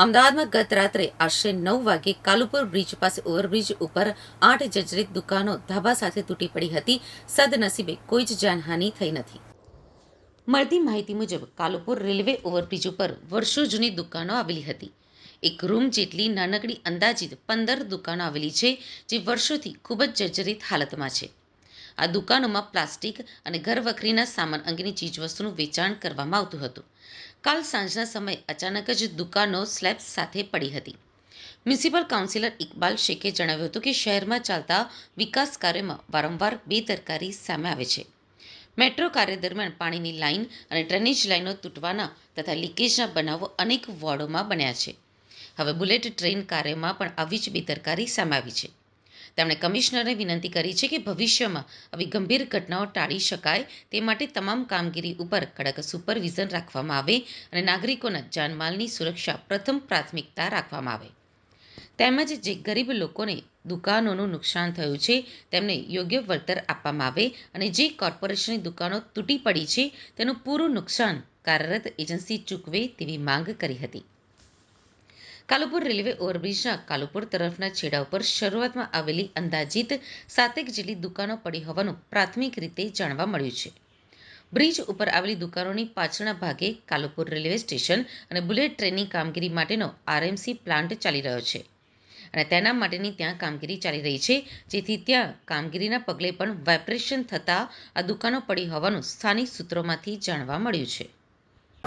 અમદાવાદમાં ગત રાત્રે આશરે નવ વાગે કાલુપુર બ્રિજ પાસે ઓવરબ્રિજ ઉપર આઠ જર્જરિત દુકાનો ધાબા સાથે તૂટી પડી હતી. સદનસીબે કોઈ જ જાનહાનિ થઈ નથી. મળતી માહિતી મુજબ, કાલુપુર રેલવે ઓવરબ્રિજ ઉપર વર્ષો જૂની દુકાનો આવેલી હતી. એક રૂમ જેટલી નાનકડી અંદાજિત પંદર દુકાનો આવેલી છે, જે વર્ષોથી ખૂબ જ જર્જરિત હાલતમાં છે. આ દુકાનોમાં પ્લાસ્ટિક અને ઘરવખરીના સામાન અંગેની ચીજવસ્તુનું વેચાણ કરવામાં આવતું હતું. કાલ સાંજના સમયે અચાનક જ દુકાનો સ્લેબ્સ સાથે પડી હતી. મ્યુનિસિપલ કાઉન્સિલર ઇકબાલ શેખે જણાવ્યું હતું કે શહેરમાં ચાલતા વિકાસ કાર્યોમાં વારંવાર બેદરકારી સામે આવે છે. મેટ્રો કાર્ય દરમિયાન પાણીની લાઇન અને ડ્રેનેજ લાઇનો તૂટવાના તથા લીકેજના બનાવો અનેક વોર્ડોમાં બન્યા છે. હવે બુલેટ ટ્રેન કાર્યમાં પણ આવી જ બેદરકારી સામે આવી છે. તેમણે કમિશનરને વિનંતી કરી છે કે ભવિષ્યમાં આવી ગંભીર ઘટનાઓ ટાળી શકાય તે માટે તમામ કામગીરી ઉપર કડક સુપરવિઝન રાખવામાં આવે અને નાગરિકોના જાનમાલની સુરક્ષા પ્રથમ પ્રાથમિકતા રાખવામાં આવે. તેમજ જે ગરીબ લોકોને દુકાનોનું નુકસાન થયું છે, તેમને યોગ્ય વળતર આપવામાં આવે અને જે કોર્પોરેશનની દુકાનો તૂટી પડી છે, તેનું પૂરું નુકસાન કાર્યરત એજન્સી ચૂકવે તેવી માંગ કરી હતી. કાલુપુર રેલવે ઓવરબ્રિજના કાલુપુર તરફના છેડા ઉપર શરૂઆતમાં આવેલી અંદાજિત સાતેક જેટલી દુકાનો પડી હોવાનું પ્રાથમિક રીતે જાણવા મળ્યું છે. બ્રિજ ઉપર આવેલી દુકાનોની પાછળના ભાગે કાલુપુર રેલવે સ્ટેશન અને બુલેટ ટ્રેનની કામગીરી માટેનો આરએમસી પ્લાન્ટ ચાલી રહ્યો છે. અને તેના માટેની ત્યાં કામગીરી ચાલી રહી છે, જેથી ત્યાં કામગીરીના પગલે પણ વાઇબ્રેશન થતાં આ દુકાનો પડી હોવાનું સ્થાનિક સૂત્રોમાંથી જાણવા મળ્યું છે.